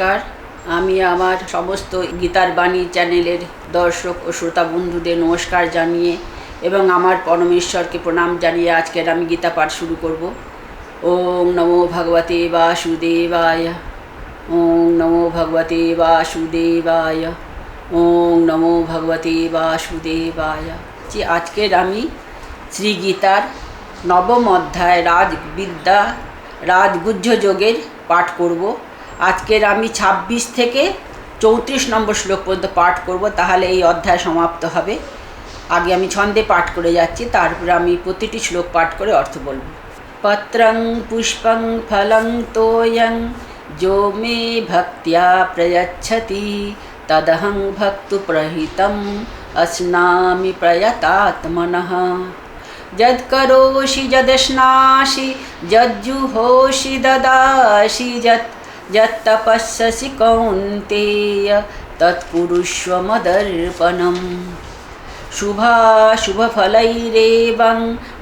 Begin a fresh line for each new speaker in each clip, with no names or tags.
নমস্কার। আমি আমার সমস্ত গীতার বাণী চ্যানেলের দর্শক ও শ্রোতা বন্ধুদের নমস্কার জানিয়ে এবং আমার পরমেশ্বরকে প্রণাম জানিয়ে আজকের আমি গীতা পাঠ শুরু করব। ওম নমো ভগবতে বাসুদেবায়। ওম নমো ভগবতে বাসুদেবায়। ওম নমো ভগবতে বাসুদেবায়। যে আজকের আমি শ্রী গীতার নবম অধ্যায় রাজবিদ্যা, রাজগুহ্য যোগের পাঠ করব। আজকের আমি ২৬ থেকে চৌত্রিশ নম্বর শ্লোক পর্যন্ত পাঠ করব, তাহলে এই অধ্যায় সমাপ্ত হবে। আগে আমি ছন্দে পাঠ করে যাচ্ছি, তারপরে আমি প্রতিটি শ্লোক পাঠ করে অর্থ বলব। পত্রং পুষ্পং ফলং তোয়ং, যো মে ভক্তিয়া প্রয়চ্ছতি, তদহং ভক্ত প্রহিতম, অস্নামি করোষি যদ স্নাশি যজ্জুহোষি দদাসি, যৎ यत्तपस्यसि कौन्तेय तत्कुरुष्व मदर्पणम् शुभाशुभफलैरेवं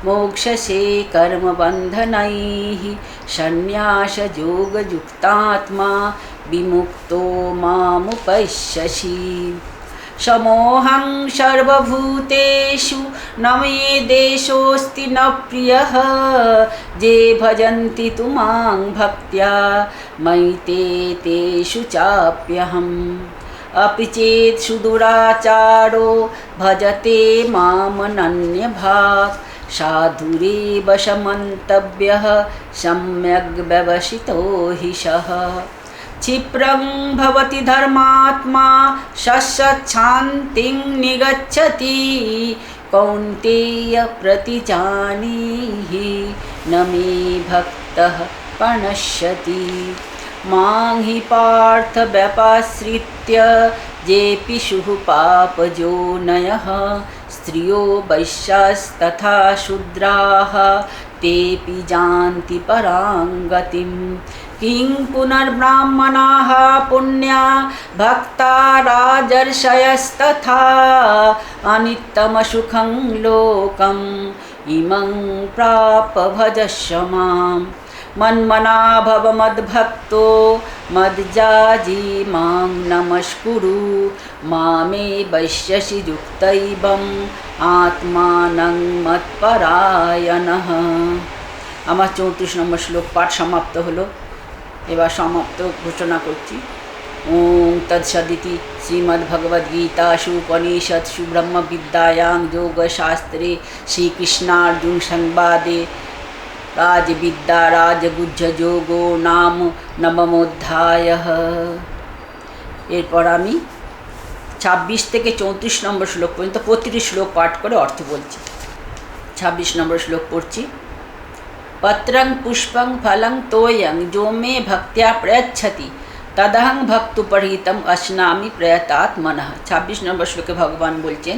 मोक्षसे कर्मबन्धनैः सन्न्यासयोगयुक्तात्मा विमुक्तो मामुपश्यसि समोऽहं सर्वभूतेषु न मे देशोऽस्ति न प्रियः ये भजन्ति तु मां भक्त्या मयि ते तेषु चाप्यहम् अपि चेत् सुदुराचारो भजते मामनन्यभाक् साधुरेव समन्तव्यः सम्यग् व्यवसितो हि सः क्षिप्रं भवति धर्मात्मा शशान्तिं निगच्छति। कौन्तेय प्रतिजानीहि न मे भक्तः प्रणश्यति। मां हि पार्थ व्यपाश्रित्य येऽपि शुः पापजोनयः स्त्रियो वैश्यास्तथा शूद्राः तेऽपि जान्ति परां गतिम् किं पुनर्ब्राह्मणाः पुण्या भक्ता राजर्षयस्तथा अनित्यमसुखं लोकम् इमं प्राप भजस्व मां मन्मना भव मद्भक्तो मद्जाजी मां नमस्कुरु मामे वैश्यसि युक्तैवम् आत्मानं मत्परायणः আমার চৌত্রিশ নম্বর শ্লোক পাঠ সমাপ্ত হলো এবার সমাপ্ত ঘোষণা করছি। ওম তৎসদিতি শ্রীমদ্ভগবদ্গীতাসু উপনিষৎসু ব্রহ্মবিদ্যায়াং যোগশাস্ত্রে শ্রীকৃষ্ণার্জুন সংবাদে। রাজবিদ্যা রাজগুহ্য যোগো নাম নবমোধ্যায় এরপর আমি ছাব্বিশ থেকে চৌত্রিশ নম্বর শ্লোক পর্যন্ত প্রতিটি শ্লোক পাঠ করে অর্থ বলছি। ছাব্বিশ নম্বর শ্লোক পড়ছি। पत्रं पुष्पं फलं तोयं जो मे भक्त्या प्रयच्छति তদহং ভক্তু পরিহিতম অশ্নামি প্রয়তাৎ মনঃ ছাব্বিশ নম্বর শ্লোকে ভগবান বলছেন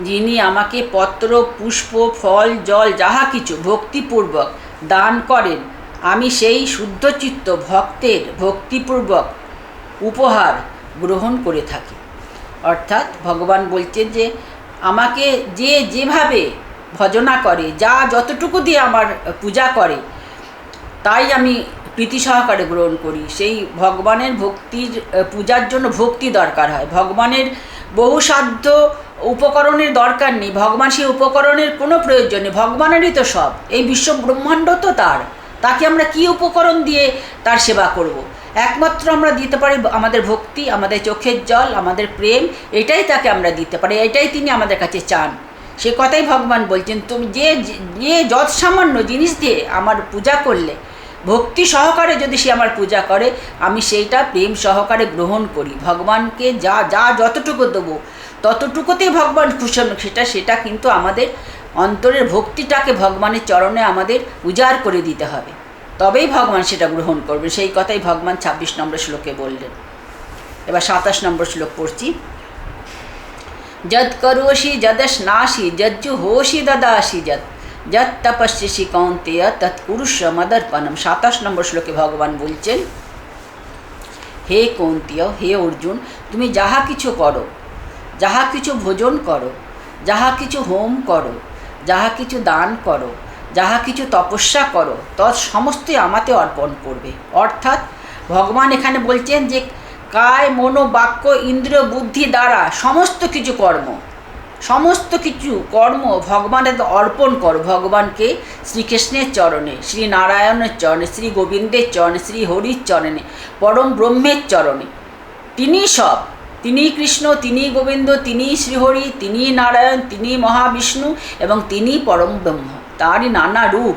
যিনি আমাকে পত্র পুষ্প ফল জল যাহা কিছু ভক্তিপূর্বক দান করেন আমি সেই শুদ্ধচিত্ত ভক্তের ভক্তিপূর্বক উপহার গ্রহণ করে থাকি অর্থাৎ ভগবান বলছেন যে আমাকে যে যেভাবে ভজনা করে, যা যতটুকু দিয়ে আমার পূজা করে, তাই আমি প্রীতি সহকারে গ্রহণ করি। সেই ভগবানের ভক্তির পূজার জন্য ভক্তি দরকার হয়। ভগবানের বহুসাধ্য উপকরণের দরকার নেই, ভগবান সেই উপকরণের কোনো প্রয়োজন নেই, ভগবানেরই তো সব। এই বিশ্ব ব্রহ্মাণ্ড তো তার, তাকে আমরা কি উপকরণ দিয়ে তার সেবা করব। একমাত্র আমরা দিতে পারি আমাদের ভক্তি, আমাদের চোখের জল, আমাদের প্রেম, এটাই তাকে আমরা দিতে পারি, এটাই তিনি আমাদের কাছে চান। সে কথাই ভগবান বলছেন, তুমি যে যে যৎ সামান্য জিনিস দিয়ে আমার পূজা করলে, ভক্তি সহকারে যদি সে আমার পূজা করে, আমি সেইটা প্রেম সহকারে গ্রহণ করি। ভগবানকে যা যা যতটুকু দেবো ততটুকুতেই ভগবান খুশি সেটা সেটা কিন্তু আমাদের অন্তরের ভক্তিটাকে ভগবানের চরণে আমাদের উজাড় করে দিতে হবে। তবেই ভগবান সেটা গ্রহণ করবে সেই কথাই ভগবান ছাব্বিশ নম্বর শ্লোকে বললেন। এবার সাতাশ নম্বর শ্লোক পড়ছি। যদ করোষি যদশ্নাসি যজ্জুহোষি দদাসি যত যত তপস্যসি কৌন্তেয় তৎকুরুষ মদর্পণম সাতাশ নম্বর শ্লোকে ভগবান বলছেন, হে কৌন্তীয়, হে অর্জুন, তুমি যাহা কিছু করো, যাহা কিছু ভোজন করো, যাহা কিছু হোম করো, যাহা কিছু দান করো, যাহা কিছু তপস্যা করো, তৎ সমস্তই আমাতে অর্পণ করবে। অর্থাৎ ভগবান এখানে বলছেন যে কায়, মনো, বাক্য, ইন্দ্রিয়, বুদ্ধি দ্বারা সমস্ত কিছু কর্ম। সমস্ত কিছু কর্ম ভগবানের অর্পণ করো। ভগবানকে শ্রীকৃষ্ণের চরণে শ্রী নারায়ণের চরণে শ্রী গোবিন্দের চরণে শ্রী হরির চরণে, পরম ব্রহ্মের চরণে। তিনি সব। তিনি কৃষ্ণ, তিনি গোবিন্দ, তিনি শ্রীহরি, তিনি নারায়ণ, তিনি মহাবিষ্ণু এবং তিনি পরম ব্রহ্ম। তারই নানা রূপ।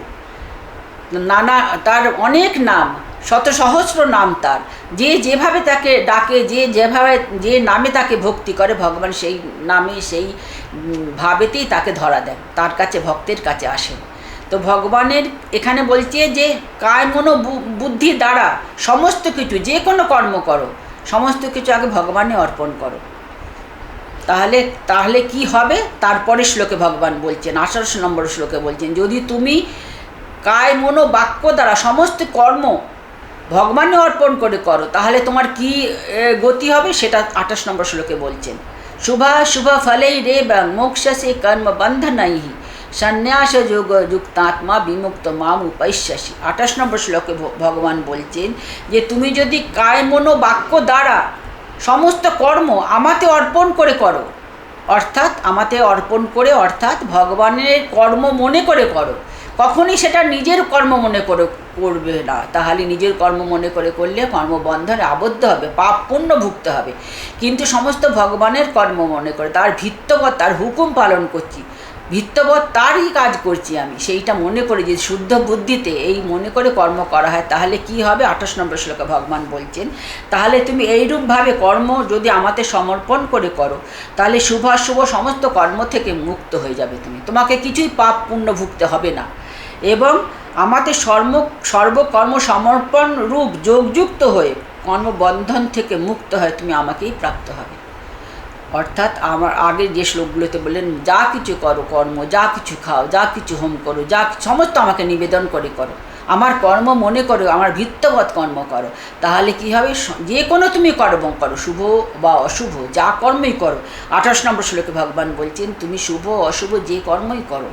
নানা, তার অনেক নাম। শত সহস্র নাম তার। যে যেভাবে তাকে ডাকে, যে যেভাবে, যে নামে তাকে ভক্তি করে, ভগবান সেই নামে, সেই ভাবেতেই তাকে ধরা দেন। তার কাছে, ভক্তের কাছে আসেন। তো ভগবানের এখানে বলছে যে, কায় মনো বুদ্ধি দ্বারা সমস্ত কিছু, যে কোনো কর্ম করো, সমস্ত কিছু আগে ভগবানে অর্পণ করো। তাহলে তাহলে কি হবে? তারপরে শ্লোকে ভগবান বলছেন, আঠারোশো নম্বর শ্লোকে বলছেন, যদি তুমি কায় মনো বাক্য দ্বারা সমস্ত কর্ম ভগবানে অর্পণ করে করো, তাহলে তোমার কি গতি হবে? সেটা আঠাশ নম্বর শ্লোকে বলছেন। শুভা শুভ ফলেই রে ব্যাং মোক্ষসে কর্ম বন্ধনাই সন্ন্যাস যোগ যুক্তাত্মা বিমুক্ত মাম উপৈশ্যাসী আঠাশ নম্বর শ্লোকে ভগবান বলছেন যে, তুমি যদি কায় মনো বাক্য দ্বারা সমস্ত কর্ম আমাতে অর্পণ করে করো, অর্থাৎ আমাতে অর্পণ করে, অর্থাৎ ভগবানের কর্ম মনে করে করো কখনই সেটা নিজের কর্ম মনে করে করবে না। তাহলে নিজের কর্ম মনে করে করলে কর্মবন্ধনে আবদ্ধ হবে, পাপ পুণ্য ভুগতে হবে। কিন্তু সমস্ত ভগবানের কর্ম মনে করে, তার ভিত্তবৎ, তার হুকুম পালন করছি, ভিত্তবৎ তারই কাজ করছি আমি, সেইটা মনে করে যে শুদ্ধ বুদ্ধিতে এই মনে করে কর্ম করা হয়, তাহলে কি হবে? আঠাশ নম্বর শ্লোকে ভগবান বলছেন, তাহলে তুমি এইরূপভাবে কর্ম যদি আমাতে সমর্পণ করে করো, তাহলে শুভ শুভ সমস্ত কর্ম থেকে মুক্ত হয়ে যাবে তুমি। তোমাকে কিছুই পাপ পুণ্য ভুগতে হবে না। এবং আমাদের সর্ব সর্বকর্ম সমর্পণ রূপ যোগযুক্ত হয়ে কর্মবন্ধন থেকে মুক্ত হয়ে তুমি আমাকেই প্রাপ্ত হবে। অর্থাৎ আমার আগে যে শ্লোকগুলোতে বললেন, যা কিছু করো কর্ম, যা কিছু খাও, যা কিছু হোম করো, যা সমস্ত আমাকে নিবেদন করে করো। আমার কর্ম মনে করো, আমার ভিত্তবৎ কর্ম করো। তাহলে কি হবে? যে কোনো তুমি কর্ম করো, শুভ বা অশুভ, যা কর্মই করো। আঠাশ নম্বর শ্লোকে ভগবান বলছেন, তুমি শুভ, অশুভ যে কর্মই করো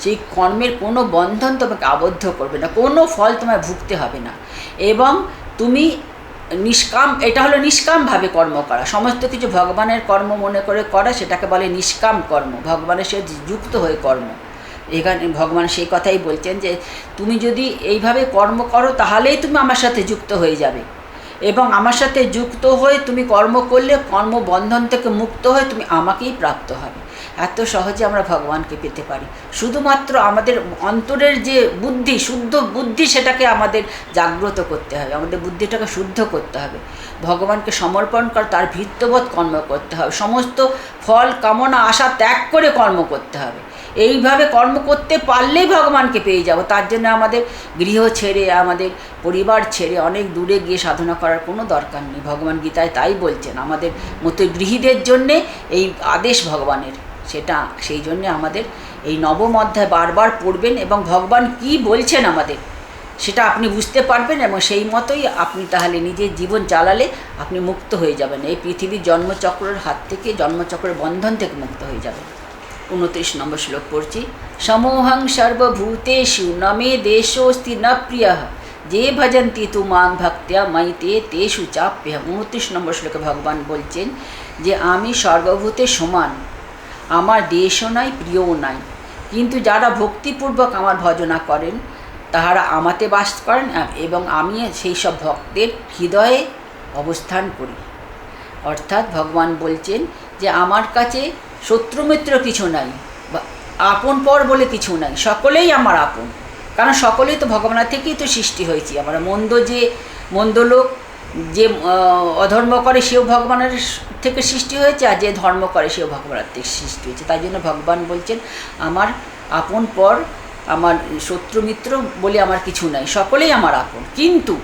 সেই কর্মের কোনো বন্ধন তোমাকে আবদ্ধ করবে না, কোনো ফল তোমায় ভুগতে হবে না। এবং তুমি নিষ্কাম, এটা হলো নিষ্কামভাবে কর্ম করা। সমস্ত কিছু ভগবানের কর্ম মনে করে করা, সেটাকে বলে নিষ্কাম কর্ম। ভগবানের সাথে যুক্ত হয়ে কর্ম। এখানে ভগবান সেই কথাই বলছেন যে, তুমি যদি এইভাবে কর্ম করো, তাহলেই তুমি আমার সাথে যুক্ত হয়ে যাবে। এবং আমার সাথে যুক্ত হয়ে তুমি কর্ম করলে, কর্মবন্ধন থেকে মুক্ত হয়ে তুমি আমাকেই প্রাপ্ত হবে। এত সহজে আমরা ভগবানকে পেতে পারি। শুধুমাত্র আমাদের অন্তরের যে বুদ্ধি, শুদ্ধ বুদ্ধি, সেটাকে আমাদের জাগ্রত করতে হবে। আমাদের বুদ্ধিটাকে শুদ্ধ করতে হবে। ভগবানকে সমর্পণ কর, তার ভিত্তবোধ কর্ম করতে হবে। সমস্ত ফল, কামনা, আশা ত্যাগ করে কর্ম করতে হবে। এইভাবে কর্ম করতে পারলেই ভগবানকে পেয়ে যাব। তার জন্য আমাদের গৃহ ছেড়ে, আমাদের পরিবার ছেড়ে, অনেক দূরে গিয়ে সাধনা করার কোনো দরকার নেই। ভগবান গীতায় তাই বলছেন, আমাদের মতো গৃহীদের জন্যে এই আদেশ ভগবানের। সেটা, সেই জন্যে আমাদের এই নবম অধ্যায় বারবার পড়বেন এবং ভগবান কি বলছেন আমাদের, সেটা আপনি বুঝতে পারবেন এবং সেই মতোই আপনি তাহলে নিজের জীবন চালালে আপনি মুক্ত হয়ে যাবেন। এই পৃথিবীর জন্মচক্রের হাত থেকে, জন্মচক্রের বন্ধন থেকে মুক্ত হয়ে যাবেন। উনত্রিশ নম্বর শ্লোক পড়ছি, সমোহং সর্বভূতেষু, ন মে দেশোস্তি, ন প্রিয়, যে ভজন্তি তু মাং ভক্তিয়া মাই তে তেষু চাপ্য উনত্রিশ নম্বর শ্লোকে ভগবান বলছেন যে, আমি সর্বভূতে সমান আমার দেশও নাই, প্রিয়ও নাই। কিন্তু যারা ভক্তিপূর্বক আমার ভজনা করেন, তাহারা আমাতে বাস করেন এবং আমি সেই সব ভক্তের হৃদয়ে অবস্থান করি। অর্থাৎ ভগবান বলছেন যে, আমার কাছে শত্রুমিত্র কিছু নাই আপন পর বলে কিছু নাই, সকলেই আমার আপন। কারণ সকলেই তো ভগবানের থেকেই তো সৃষ্টি হয়েছি। আমরা মন্দ যে, মন্দ লোক যে অধর্ম করে সেও ভগবানের থেকে সৃষ্টি হয়েছে আর যে ধর্ম করে সেও ভগবানের থেকে সৃষ্টি হয়েছে, তাই জন্য ভগবান বলছেন, আমার আপন পর আমার শত্রু মিত্র বলে আমার কিছু নাই, সকলেই আমার আপন। কিন্তু,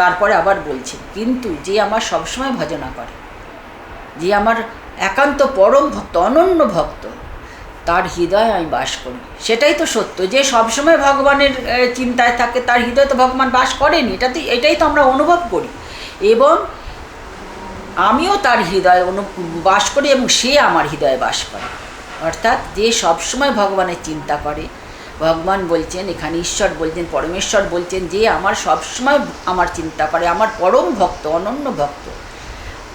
তারপরে আবার বলছেন, কিন্তু যে আমার সবসময় ভজনা করে, যে আমার একান্ত পরম ভক্ত অনন্য ভক্ত, তার হৃদয়ে আমি বাস করি। সেটাই তো সত্য, যে সবসময় ভগবানের চিন্তায় থাকে, তার হৃদয় তো ভগবান বাস করেনি, এটা তো, এটাই তো আমরা অনুভব করি। এবং আমিও তার হৃদয়ে অনু, বাস করি এবং সে আমার হৃদয়ে বাস করে। অর্থাৎ যে সবসময় ভগবানের চিন্তা করে, ভগবান বলছেন, এখানে ঈশ্বর বলছেন, পরমেশ্বর বলছেন যে আমার সবসময় আমার চিন্তা করে, আমার পরম ভক্ত, অনন্য ভক্ত।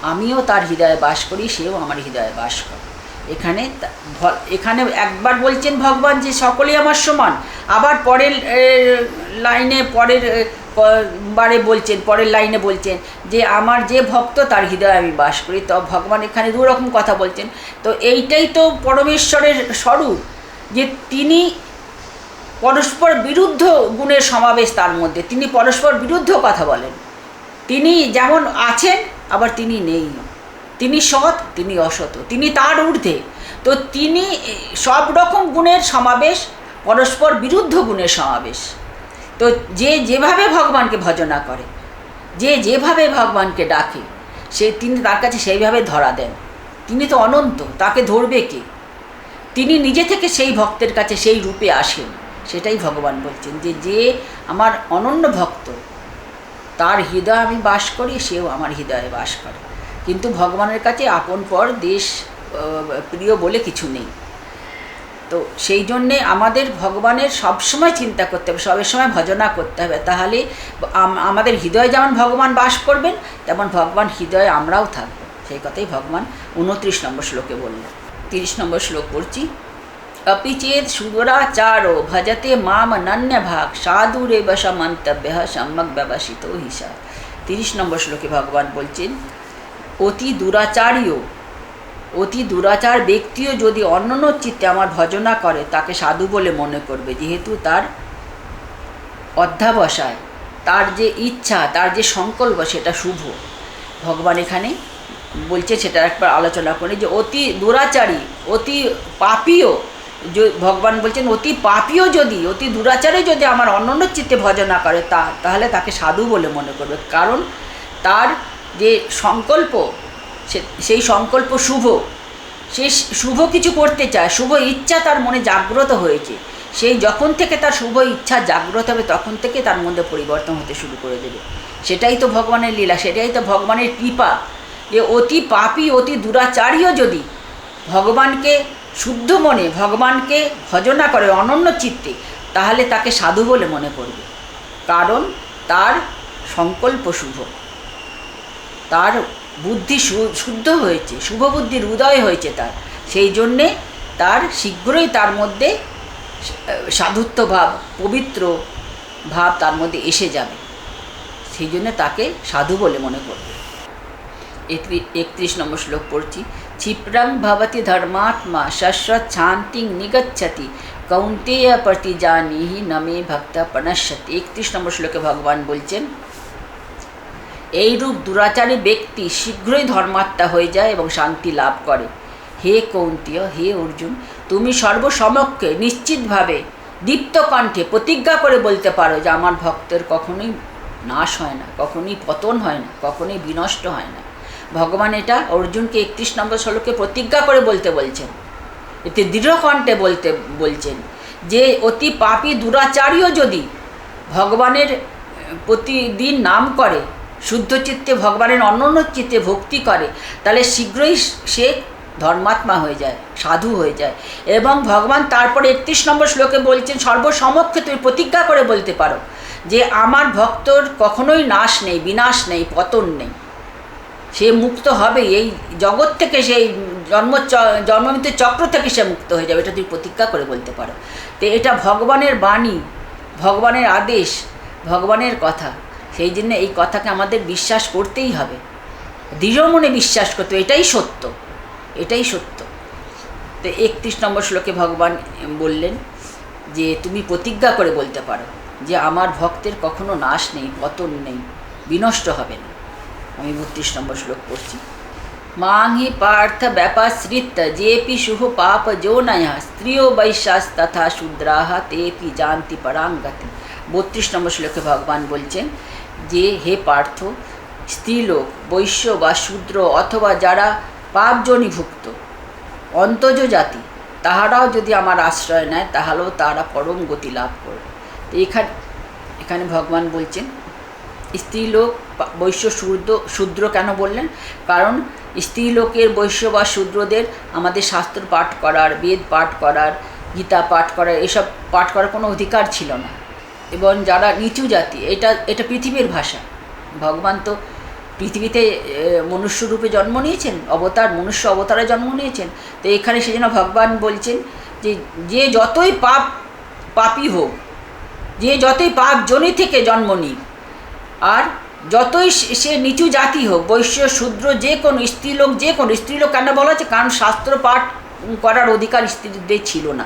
আমিও তার হৃদয়ে বাস করি, সেও আমার হৃদয়ে বাস করে। এখানে এখানে একবার বলছেন ভগবান যে সকলেই আমার সমান, আবার পরের লাইনে, পরের বারে বলছেন, পরের লাইনে বলছেন যে আমার যে ভক্ত তার হৃদয়ে আমি বাস করি। তো ভগবান এখানে দু রকম কথা বলছেন। তো এইটাই তো পরমেশ্বরের স্বরূপ যে তিনি পরস্পর বিরুদ্ধ গুণের সমাবেশ তার মধ্যে। তিনি পরস্পর বিরুদ্ধ কথা বলেন। তিনি যেমন আছেন, আবার তিনি নেই। তিনি সৎ, তিনি অসৎ। তিনি তার ঊর্ধ্বে। তো তিনি সব রকম গুণের সমাবেশ, পরস্পর বিরুদ্ধ গুণের সমাবেশ। তো যে যেভাবে ভগবানকে ভজনা করে, যে যেভাবে ভগবানকে ডাকে, সে তিনি তার কাছে সেইভাবে ধরা দেন। তিনি তো অনন্ত, তাকে ধরবে কে? তিনি নিজে থেকে সেই ভক্তের কাছে সেই রূপে আসেন। সেটাই ভগবান বলছেন যে যে আমার অনন্য ভক্ত, তার হৃদয় আমি বাস করি, সেও আমার হৃদয়ে বাস করে। কিন্তু ভগবানের কাছে আপন পর দেশ প্রিয় বলে কিছু নেই। তো সেই জন্যে আমাদের ভগবানের সবসময় চিন্তা করতে হবে সবের সময় ভজনা করতে হবে তাহলে আম- আমাদের হৃদয়ে যেমন ভগবান বাস করবেন তেমন ভগবান হৃদয়ে আমরাও থাকবো সেই কথাই ভগবান উনত্রিশ নম্বর শ্লোকে বললেন তিরিশ নম্বর শ্লোক পড়ছি अपि चेत् सुदुराचारो भजते माम नन्यभाग সাধুরেব সমন্তব্য সম্যক ব্যবসিত হিসা তিরিশ নম্বর শ্লোকে ভগবান বলছেন অতি দুরাচারীয় অতি দুরাচার ব্যক্তিও যদি অন্যন্য চিত্তে আমার ভজনা করে, তাকে সাধু বলে মনে করবে। যেহেতু তার অধ্যাবসায়, তার যে ইচ্ছা, তার যে সংকল্প, সেটা শুভ। ভগবান এখানে বলছে, সেটা একবার আলোচনা করে যে অতি দুরাচারী, অতি পাপীও য- ভগবান বলছেন, অতি পাপীও যদি, অতি দুরাচারে যদি আমার অনন্য চিত্তে ভজনা করে, তা, তাহলে তাকে সাধু বলে মনে করবে। কারণ তার যে সংকল্প সেই সংকল্প শুভ। সে শুভ কিছু করতে চায়, শুভ ইচ্ছা তার মনে জাগ্রত হয়েছে। সেই যখন থেকে তার শুভ ইচ্ছা জাগ্রত হবে, তখন থেকে তার মধ্যে পরিবর্তন হতে শুরু করে দেবে। সেটাই তো ভগবানের লীলা, সেটাই তো ভগবানের কৃপা। যে অতি পাপী, অতি দুরাচারীও যদি ভগবানকে শুদ্ধ মনে, ভগবানকে ভজনা করে অনন্য চিত্তে, তাহলে তাকে সাধু বলে মনে করবে। কারণ তার সংকল্প শুভ। তার বুদ্ধি শুদ্ধ হয়েছে, শুভ বুদ্ধির উদয় হয়েছে তার। সেই জন্যে তার শীঘ্রই তার মধ্যে সাধুত্ব ভাব, পবিত্র ভাব তার মধ্যে এসে যাবে। সেই জন্য তাকে সাধু বলে মনে করবে। একত্রিশ নম্বর শ্লোক পড়ছি ক্ষিপ্রং ভবতি ধর্মাত্মা শস্বৎ শান্তিং নিগচ্ছতি কৌন্তেয় প্রতি জানিহি নমে ভক্ত প্রণশ্যতি একত্রিশ নম্বর শ্লোকে ভগবান বলছেন এইরূপ দুরাচারী ব্যক্তি শীঘ্রই ধর্মাত্মা হয়ে যায় এবং শান্তি লাভ করে। হে কৌন্তীয়, হে অর্জুন, তুমি সর্বসমক্ষে নিশ্চিতভাবে দীপ্ত কণ্ঠে প্রতিজ্ঞা করে বলতে পারো যে আমার ভক্তের কখনোই নাশ হয় না, কখনোই পতন হয় না, কখনোই বিনষ্ট হয় না। ভগবান এটা অর্জুনকে একত্রিশ নম্বর শ্লোকে প্রতিজ্ঞা করে বলতে বলছেন। এতে দৃঢ় কণ্ঠে বলতে বলছেন যে অতি পাপী দুরাচারীও যদি ভগবানের প্রতিদিন নাম করে শুদ্ধ চিত্তে ভগবানের অনন্য চিত্তে ভক্তি করে, তাহলে শীঘ্রই সে ধর্মাত্মা হয়ে যায়, সাধু হয়ে যায়। এবং ভগবান তারপরে একত্রিশ নম্বর শ্লোকে বলছেন, সর্বসমক্ষে তুমি প্রতিজ্ঞা করে বলতে পারো যে আমার ভক্তর কখনোই নাশ নেই, বিনাশ নেই, পতন নেই। সে মুক্ত হবে, এই জগৎ থেকে সেই জন্ম চ- জন্মমৃত্যু চক্র থেকে সে মুক্ত হয়ে যাবে, এটা তুমি প্রতিজ্ঞা করে বলতে পারো। তো এটা ভগবানের বাণী, ভগবানের আদেশ, ভগবানের কথা। সেই জন্য এই কথাকে আমাদের বিশ্বাস করতেই হবে। দৃঢ় মনে বিশ্বাস করতে এটাই সত্য এটাই সত্য। তো একত্রিশ নম্বর শ্লোকে ভগবান বললেন যে, তুমি প্রতিজ্ঞা করে বলতে পারো যে, আমার ভক্তের কখনো নাশ নেই, পতন নেই, বিনষ্ট হবে না। আমি বত্রিশ নম্বর শ্লোক পড়ছি। মাং হি পার্থ ব্যাপাশ্রিত যেপি শুভ পাপ যো নয়া স্ত্রিয় বৈশ্যাস তথা শূদ্রাহা, তেপি জানতি পরাঙ্গতি। বত্রিশ নম্বর শ্লোকে ভগবান বলছেন যে হে পার্থ, স্ত্রীলোক, বৈশ্য বা শূদ্র অথবা যারা পাপজনীভুক্ত, অন্তজ জাতি, তাহারাও যদি আমার আশ্রয় নেয়, তাহলেও তারা পরম গতি লাভ করবে তো এখানে এখানে ভগবান বলছেন, স্ত্রীলোক, বৈশ্য, শূদ্র শূদ্র কেন বললেন? কারণ স্ত্রীলোকের বৈশ্য বা শূদ্রদের আমাদের শাস্ত্র পাঠ করার, বেদ পাঠ করার, গীতা পাঠ করার, এসব পাঠ করার কোনো অধিকার ছিল না। এবং যারা নিচু জাতি, এটা এটা পৃথিবীর ভাষা। ভগবান তো পৃথিবীতে মনুষ্যরূপে জন্ম নিয়েছেন, অবতার, মনুষ্য অবতারে জন্ম নিয়েছেন। তো এখানে সেজন্য ভগবান বলছেন যে যে যতই পাপ, পাপী হোক, যে যতই পাপ জনি থেকে জন্ম নিক, আর যতই সে- সে নিচু জাতি হোক, বৈশ্য, শূদ্র, যে কোনো স্ত্রীলোক, যে কোনো স্ত্রীলোক, কেন বলা হচ্ছে? কারণ শাস্ত্র পাঠ করার অধিকার স্ত্রীদের ছিল না।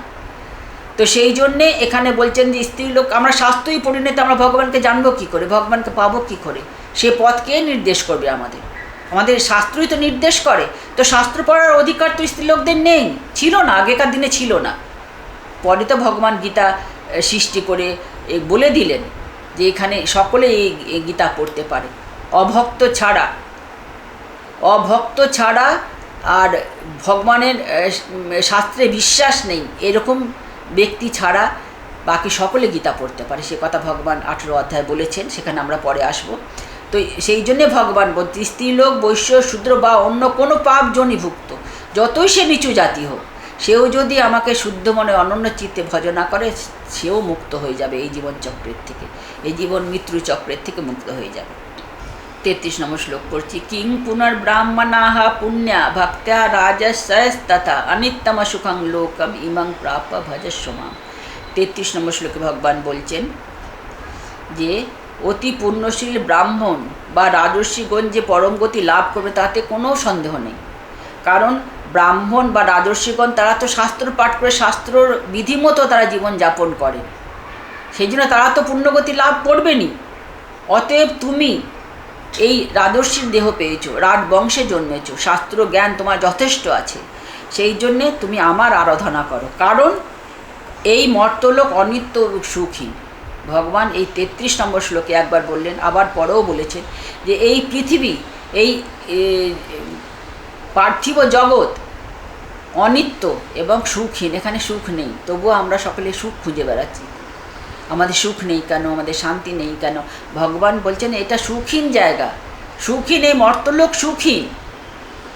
তো সেই জন্যে এখানে বলছেন যে স্ত্রীলোক আমরা শাস্ত্রই পড়ি না তো আমরা ভগবানকে জানব কী করে? ভগবানকে পাবো কী করে? সে পথকে নির্দেশ করবে আমাদের। আমাদের শাস্ত্রই তো নির্দেশ করে। তো শাস্ত্র পড়ার অধিকার তো স্ত্রীলোকদের নেই। ছিল না, আগেকার দিনে ছিল না। পরে তো ভগবান গীতা সৃষ্টি করে বলে দিলেন যে, এখানে সকলে এই গীতা পড়তে পারে। অভক্ত ছাড়া অভক্ত ছাড়া আর ভগবানের শাস্ত্রে বিশ্বাস নেই। এরকম ব্যক্তি ছাড়া বাকি সকলে গীতা পড়তে পারে। সে কথা ভগবান আঠেরো অধ্যায় বলেছেন, সেখানে আমরা পরে আসব। তো সেই জন্যে ভগবান স্ত্রীলোক, বৈশ্য, শূদ্র বা অন্য কোনো পাপ জনিভুক্ত, যতই সে নিচু জাতি হোক, সেও যদি আমাকে শুদ্ধ মনে অনন্য চিত্তে ভজনা করে, সেও মুক্ত হয়ে যাবে এই জীবন চক্রের থেকে। এই জীবন মৃত্যু চক্রের থেকে মুক্ত হয়ে যাবে। তেত্রিশ নম্বর শ্লোক পড়ছি, কিং পুনর্ব্রাহ্মণাহ পুণ্যা ভক্ত্যা রাজসস্তথা অনিত্যম সুখং লোকম ইমং প্রাপ ভজস্বমাম। তেত্রিশ নম্বর শ্লোকে ভগবান বলছেন যে, অতি পুণ্যশীল ব্রাহ্মণ বা রাজস্বীগণ যে পরম গতি লাভ করবে তাতে কোনো সন্দেহ নেই। কারণ ব্রাহ্মণ বা রাজস্বীগণ তারা তো শাস্ত্র পাঠ করে শাস্ত্রর বিধিমতো তারা জীবন যাপন করে। সেই জন্য তারা তো পুণ্যগতি লাভ করবেনই। অতএব তুমি এই রাজস্বীর দেহ পেয়েছ পেয়েছ রাজবংশে জন্মেছো, শাস্ত্র জ্ঞান তোমার যথেষ্ট আছে। সেই জন্যে তুমি আমার আরাধনা করো। কারণ এই মর্তলোক অনিত্য সুখী। ভগবান এই তেত্রিশ নম্বর শ্লোকে একবার বললেন, আবার পরেও বলেছেন যে এই পৃথিবী, এই পার্থিব জগৎ অনিত্য এবং সুখহীন, এখানে সুখ নেই। তবুও আমরা সকলে সুখ খুঁজে বেড়াচ্ছি। আমাদের সুখ নেই কেন? আমাদের শান্তি নেই কেন? ভগবান বলছেন এটা সুখহীন জায়গা। সুখহীন এই মর্তলোক সুখহীন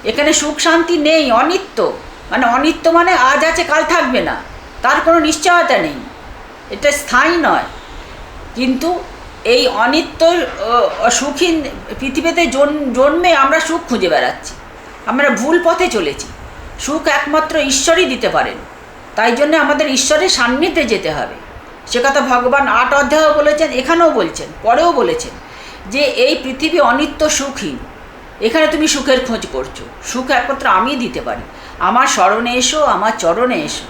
এখানে সুখ শান্তি নেই অনিত্য। মানে অনিত্য মানে আজ আছে কাল থাকবে না। তার কোনো নিশ্চয়তা নেই। এটা স্থায়ী নয়। কিন্তু এই অনিত্য আহ, সুখী পৃথিবীতে জন- জন্মে আমরা সুখ খুঁজে বেড়াচ্ছি। আমরা ভুল পথে চলেছি। সুখ একমাত্র ঈশ্বরই দিতে পারেন। তাই জন্য আমাদের ঈশ্বরের সান্নিধ্যে যেতে হবে। সে কথা ভগবান আট অধ্যায়ও বলেছেন, এখানেও বলছেন, পরেও বলেছেন যে এই পৃথিবী অনিত্য সুখহীন। এখানে তুমি সুখের খোঁজ করছ। সুখ একমাত্র আমি দিতে পারি। আমার স্মরণে এসো, আমার চরণে এসো।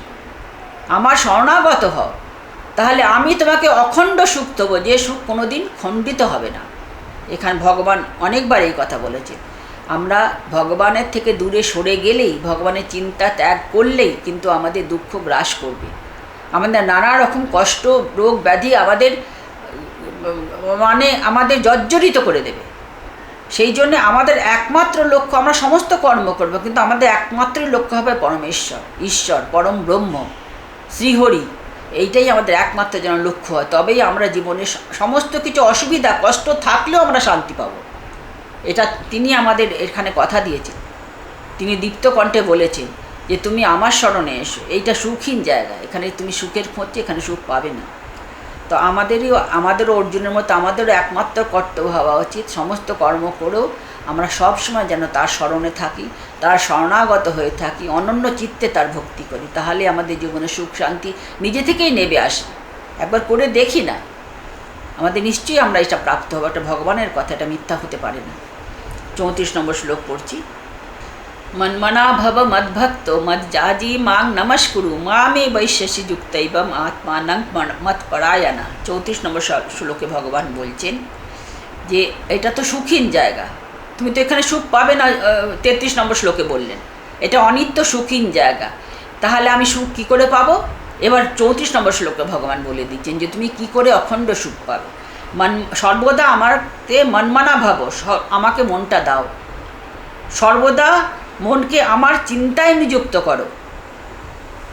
আমার শরণাগত হও। তাহলে আমি তোমাকে অখণ্ড সুখ দেবো, যে সুখ কোনোদিন খণ্ডিত হবে না। এখানে ভগবান অনেকবার এই কথা বলেছে। আমরা ভগবানের থেকে দূরে সরে গেলেই, ভগবানের চিন্তা ত্যাগ করলেই কিন্তু আমাদের দুঃখ গ্রাস করবে। আমাদের নানা রকম কষ্ট, রোগ ব্যাধি আমাদের মানে আমাদের জর্জরিত করে দেবে। সেই জন্য আমাদের একমাত্র লক্ষ্য, আমরা সমস্ত কর্ম করব, কিন্তু আমাদের একমাত্র লক্ষ্য হবে পরমেশ্বর, ঈশ্বর, পরম ব্রহ্ম, শ্রীহরি। এইটাই আমাদের একমাত্র যেন লক্ষ্য হয়। তবেই আমরা জীবনে সমস্ত কিছু অসুবিধা, কষ্ট থাকলেও আমরা শান্তি পাব। এটা তিনি আমাদের এখানে কথা দিয়েছেন। তিনি দীপ্ত কণ্ঠে বলেছেন যে তুমি আমার স্মরণে এসো। এইটা সুখহীন জায়গা। এখানে তুমি সুখের খোঁজছে এখানে সুখ পাবে না। তো আমাদেরই আমাদেরও অর্জুনের মতো আমাদেরও একমাত্র কর্তব্য হওয়া উচিত। সমস্ত কর্ম করেও আমরা সব সময় যেন তার স্মরণে থাকি, তার শরণাগত হয়ে থাকি, অনন্য চিত্তে তার ভক্তি করি। তাহলে আমাদের জীবনে সুখ, শান্তি নিজে থেকেই নেবে আসে। একবার করে দেখি না। আমাদের নিশ্চয়ই আমরা এটা প্রাপ্ত হব। একটা ভগবানের কথা, এটা মিথ্যা হতে পারে না। চৌত্রিশ নম্বর শ্লোক পড়ছি। মন্মনা ভব মদ্ভক্ত মজ্জাজি মাং নমস্কুরু মা মে বৈশ্যসি যুক্তৈবম আত্মানং পরায়ণা চৌত্রিশ নম্বর শ্লোকে ভগবান বলছেন যে এটা তো সুখীন জায়গা তুমি তো এখানে সুখ পাবে না তেত্রিশ নম্বর শ্লোকে বললেন এটা অনিত্য সুখীন জায়গা তাহলে আমি সুখ কি করে পাবো এবার চৌত্রিশ নম্বর শ্লোকে ভগবান বলে দিচ্ছেন যে তুমি কি করে অখণ্ড সুখ পাবে মন সর্বদা আমারতে মনমানা ভাবো আমাকে মনটা দাও। সর্বদা মনকে আমার চিন্তায় নিযুক্ত করো।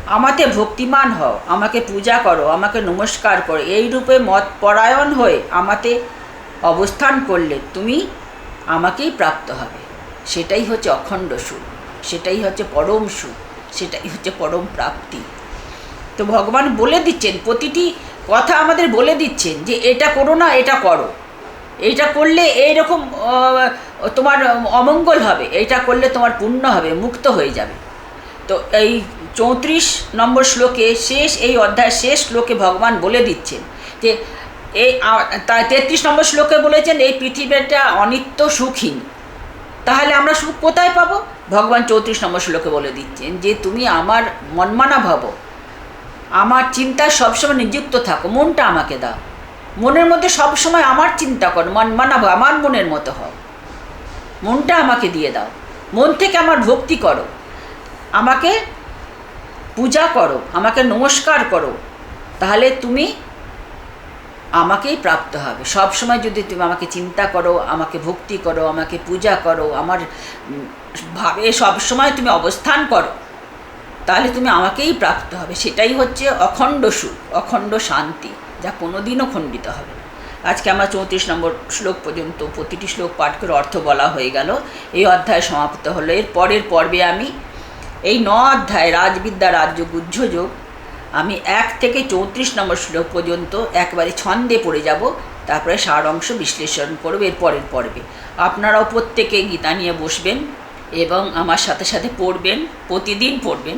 আমাতে ভক্তিমান হও, আমাকে পূজা করো, আমাকে নমস্কার করো। এই রূপে মত পরায়ণ হয়ে আমাতে অবস্থান করলে তুমি আমাকেই প্রাপ্ত হবে। সেটাই হচ্ছে অখণ্ড সুখ, সেটাই হচ্ছে পরম সুখ, সেটাই হচ্ছে পরম প্রাপ্তি। তো ভগবান বলে দিচ্ছেন, প্রতিটি কথা আমাদের বলে দিচ্ছেন যে এটা করো না, এটা করো। এইটা করলে এইরকম তোমার অমঙ্গল হবে, এইটা করলে তোমার পুণ্য হবে, মুক্ত হয়ে যাবে। তো এই চৌত্রিশ নম্বর শ্লোকে শেষ, এই অধ্যায়ের শেষ শ্লোকে ভগবান বলে দিচ্ছেন যে, এই তেত্রিশ নম্বর শ্লোকে বলেছেন, এই পৃথিবীটা অনিত্য সুখহীন। তাহলে আমরা সুখ কোথায় পাবো? ভগবান চৌত্রিশ নম্বর শ্লোকে বলে দিচ্ছেন যে, তুমি আমার মনমানা ভাবো। আমার চিন্তায় সবসময় নিযুক্ত থাকো, মনটা আমাকে দাও। মনের মধ্যে সবসময় আমার চিন্তা করো, মন, মানাবো, আমার মনের মতো হও। মনটা আমাকে দিয়ে দাও। মন থেকে আমার ভক্তি করো। আমাকে পূজা করো, আমাকে নমস্কার করো। তাহলে তুমি আমাকেই প্রাপ্ত হবে। সব সময় যদি তুমি আমাকে চিন্তা করো, আমাকে ভক্তি করো, আমাকে পূজা করো, আমার ভাবে সব সময় তুমি অবস্থান করো, তাহলে তুমি আমাকেই প্রাপ্ত হবে। সেটাই হচ্ছে অখণ্ড সুখ, অখণ্ড শান্তি। যা কোনোদিনও খণ্ডিত হবে। আজকে আমরা চৌত্রিশ নম্বর শ্লোক পর্যন্ত প্রতিটি শ্লোক পাঠ করে অর্থ বলা হয়ে গেল। এই অধ্যায় সমাপ্ত হলো। এর পরের পর্বে আমি এই ন অধ্যায়, রাজবিদ্যা রাজ্য গুহ্যযোগ আমি এক থেকে চৌত্রিশ নম্বর শ্লোক পর্যন্ত একবারে ছন্দে পড়ে যাব। তারপরে সার অংশ বিশ্লেষণ করবে এর পরের পর্বে। আপনারাও প্রত্যেকে গীতা নিয়ে বসবেন এবং আমার সাথে সাথে পড়বেন, প্রতিদিন পড়বেন।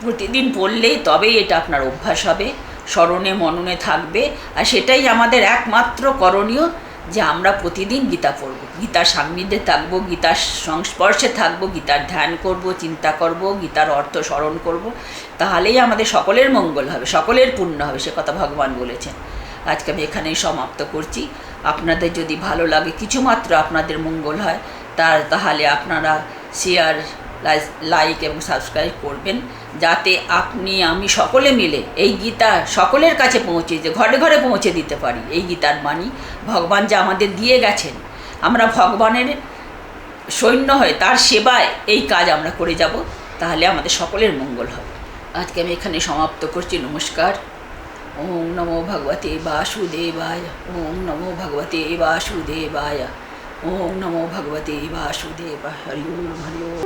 প্রতিদিন পড়লেই তবেই এটা আপনার অভ্যাস হবে। স্মরণে, মননে থাকবে। আর সেটাই আমাদের একমাত্র করণীয় যে আমরা প্রতিদিন গীতা পড়ব। গীতার সান্নিধ্যে থাকব, গীতার সংস্পর্শে থাকব, গীতার ধ্যান করব, চিন্তা করব, গীতার অর্থ স্মরণ করব। তাহলেই আমাদের সকলের মঙ্গল হবে, সকলের পুণ্য হবে, সে কথা ভগবান বলেছেন। আজকে আমি এখানেই সমাপ্ত করছি। আপনাদের যদি ভালো লাগে, কিছুমাত্র আপনাদের মঙ্গল হয় তার তাহলে আপনারা শেয়ার লাইক এবং সাবস্ক্রাইব করবেন, যাতে আপনি, আমি সকলে মিলে এই গীতা সকলের কাছে পৌঁছে, যে ঘরে ঘরে পৌঁছে দিতে পারি। এই গীতার বাণী ভগবান যা আমাদের দিয়ে গেছেন, আমরা ভগবানের সৈন্য হয়ে তার সেবায় এই কাজ আমরা করে যাব, তাহলে আমাদের সকলের মঙ্গল হবে। আজকে আমি এখানে সমাপ্ত করছি, নমস্কার। ওম নমো ভগবতে বাসুদেবায়, ওম নমো ভগবতে বাসুদেবায়, ওম নমো ভগবতে বাসুদেবায়, হরি ওম হরি ওম।